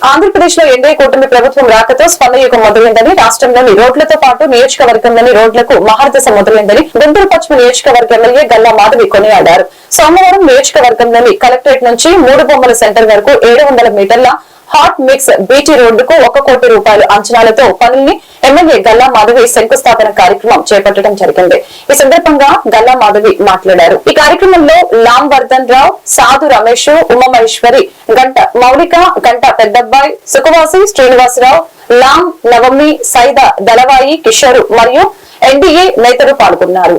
ఆంధ్రప్రదేశ్లో ఎన్డీఏ కూటమి ప్రభుత్వం రాకతో స్పందయుగం మొదలైందని రాష్ట్రంలోని రోడ్లతో పాటు నియోజకవర్గంలోని రోడ్లకు మహార్దశ మొదలైందని గుంటూరు పశ్చిమ నియోజకవర్గ ఎమ్మెల్యే గల్లా మాధవి కొనియాడారు. సోమవారం నియోజకవర్గంలోని కలెక్టరేట్ నుంచి మూడు బొమ్మల సెంటర్ వరకు ఏడు వందల మీటర్ల హాట్ మిక్స్ బీటీ రోడ్డుకు ఒక కోటి రూపాయలు అంచనాలతో పనుల్ని ఎమ్మెల్యే గల్లా మాధవి శంకుస్థాపన కార్యక్రమం చేపట్టడం జరిగింది. ఈ సందర్భంగా గల్లా మాధవి మాట్లాడారు. ఈ కార్యక్రమంలో లామ్ వర్ధన్ రావు సాధు రమేష్ ఉమామహేశ్వరి గంట మౌలిక గంట పెద్దబ్బాయి సుఖవాసి శ్రీనివాసరావు లామ్ నవమి సైద దళవాయి కిషోరు మరియు ఎన్డీఏ నేతలు పాల్గొన్నారు.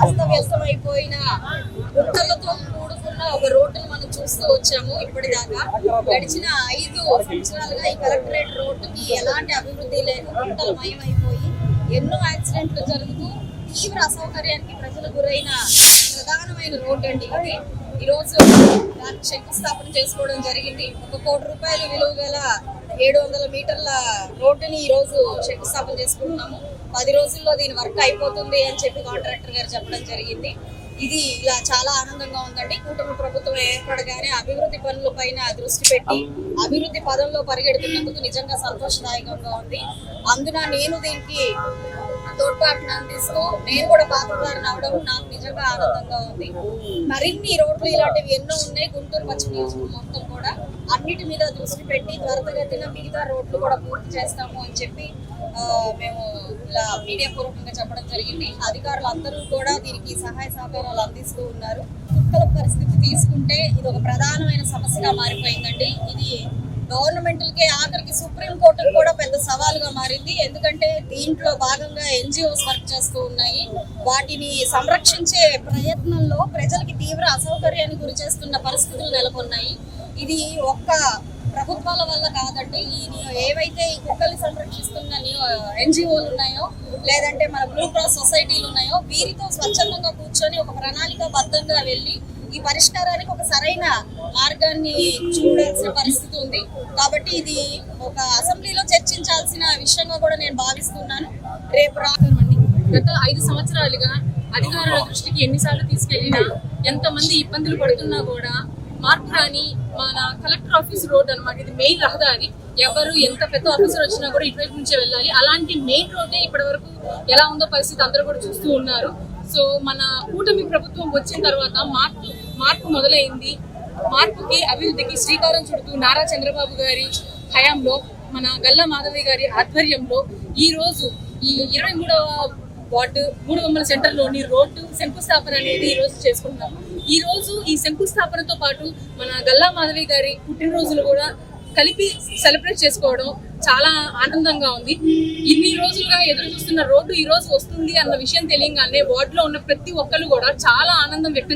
అస్తవ్యస్తమైపోయిన గుట్టలతో కూడుకున్న ఒక రోడ్డును మనం చూస్తూ వచ్చాము ఇప్పటిదాకా. గడిచిన ఐదు సంవత్సరాలుగా ఈ కలెక్టరేట్ రోడ్డుకి ఎలాంటి అభివృద్ధి లేక గుట్టలమయం అయిపోయి ఎన్నో యాక్సిడెంట్లు జరుగుతూ తీవ్ర అసౌకర్యానికి ప్రజలు గురైన ప్రధానమైన రోడ్డు అండి ఇది. ఈ రోజు దానికి శంకుస్థాపన చేసుకోవడం జరిగింది. ఒక కోటి రూపాయల విలువ గల ఏడు వందల మీటర్ల రోడ్డుని ఈరోజు శంకుస్థాపన చేసుకుంటున్నాము. పది రోజుల్లో దీని వర్క్ అయిపోతుంది అని చెప్పి కాంట్రాక్టర్ గారు చెప్పడం జరిగింది. ఇది ఇలా చాలా ఆనందంగా ఉందండి. కూటమి ప్రభుత్వం ఏర్పడగానే అభివృద్ధి పనుల పైన దృష్టి పెట్టి అభివృద్ధి పదంలో పరిగెడుతున్నందుకు నిజంగా సంతోషదాయకంగా ఉంది. అందున నేను దీనికి తోడ్పాటును అందిస్తూ నేను కూడా పాత్రదారిని అవడం నాకు నిజంగా ఆనందంగా ఉంది. మరిన్ని రోడ్లు ఇలాంటివి ఎన్నో ఉన్నాయి. గుంటూరు పశ్చిమ నియోజకవర్గం మొత్తం కూడా. అన్నిటి మీద దృష్టి పెట్టి త్వరితగతిన మిగతా రోడ్లు కూడా పూర్తి చేస్తాము అని చెప్పి మేము ఇలా మీడియా పూర్వకంగా చెప్పడం జరిగింది. అధికారులు అందరూ కూడా దీనికి సహాయ సహకారాలు అందిస్తూ ఉన్నారు. కుక్కల పరిస్థితి తీసుకుంటే ఇది ఒక ప్రధానమైన సమస్యగా మారిపోయిందండి. ఇది గవర్నమెంట్లకే ఆఖరికి సుప్రీంకోర్టుకు కూడా పెద్ద సవాలుగా మారింది. ఎందుకంటే దీంట్లో భాగంగా ఎన్జిఓస్ వర్క్ చేస్తూ ఉన్నాయి. వాటిని సంరక్షించే ప్రయత్నంలో ప్రజలకి తీవ్ర అసౌకర్యానికి గురి చేస్తున్న పరిస్థితులు నెలకొన్నాయి. ఇది ఒక్క ప్రభుత్వాల వల్ల కాదండి. ఈ ఏవైతే ఈ కుక్కల్ని సంరక్షిస్తున్న ఎన్జిఓలు ఉన్నాయో లేదంటే మన బ్లూ క్రాస్ సొసైటీలు ఉన్నాయో వీరితో స్వచ్ఛందంగా కూర్చొని ఒక ప్రణాళిక బద్ధంగా వెళ్ళి ఈ పరిష్కారానికి ఒక సరైన మార్గాన్ని చూడాల్సిన పరిస్థితి ఉంది. కాబట్టి ఇది ఒక అసెంబ్లీలో చర్చించాల్సిన విషయంగా కూడా నేను భావిస్తున్నాను. రేపు రాకండి గత ఐదు సంవత్సరాలుగా అధికారుల దృష్టికి ఎన్నిసార్లు తీసుకెళ్ళినా ఎంతమంది ఇబ్బందులు పడుతున్నా కూడా మార్పు రాని మన కలెక్టర్ ఆఫీస్ రోడ్ అన్నమాట. ఇది మెయిన్ రహదారి. ఎవరు ఎంత పెద్ద ఆఫీసర్ వచ్చినా కూడా ఇటువైపు నుంచే వెళ్ళాలి. అలాంటి మెయిన్ రోడ్డే ఇప్పటి వరకు ఎలా ఉందో పరిస్థితి అందరూ కూడా చూస్తూ ఉన్నారు. సో మన కూటమి ప్రభుత్వం వచ్చిన తర్వాత మార్పు మార్పు మొదలైంది. మార్పుకి అభివృద్ధికి శ్రీకారం చుడుతూ నారా చంద్రబాబు గారి హయాంలో మన గల్లా మాధవి గారి ఆధ్వర్యంలో ఈ రోజు ఈ ఇరవై మూడవ వార్డు మూడు వందల సెంటర్లోని రోడ్డు శంకుస్థాపన అనేది ఈ రోజు చేసుకుంటున్నాం ఈ రోజు ఈ శంకుస్థాపనతో పాటు మన గల్లా మాధవి గారి పుట్టినరోజులు కూడా కలిపి సెలబ్రేట్ చేసుకోవడం చాలా ఆనందంగా ఉంది. ఇన్ని రోజులుగా ఎదురు చూస్తున్న రోడ్డు ఈ రోజు వస్తుంది అన్న విషయం తెలియగానే వార్డులో ఉన్న ప్రతి ఒక్కరు కూడా చాలా ఆనందం వ్యక్తం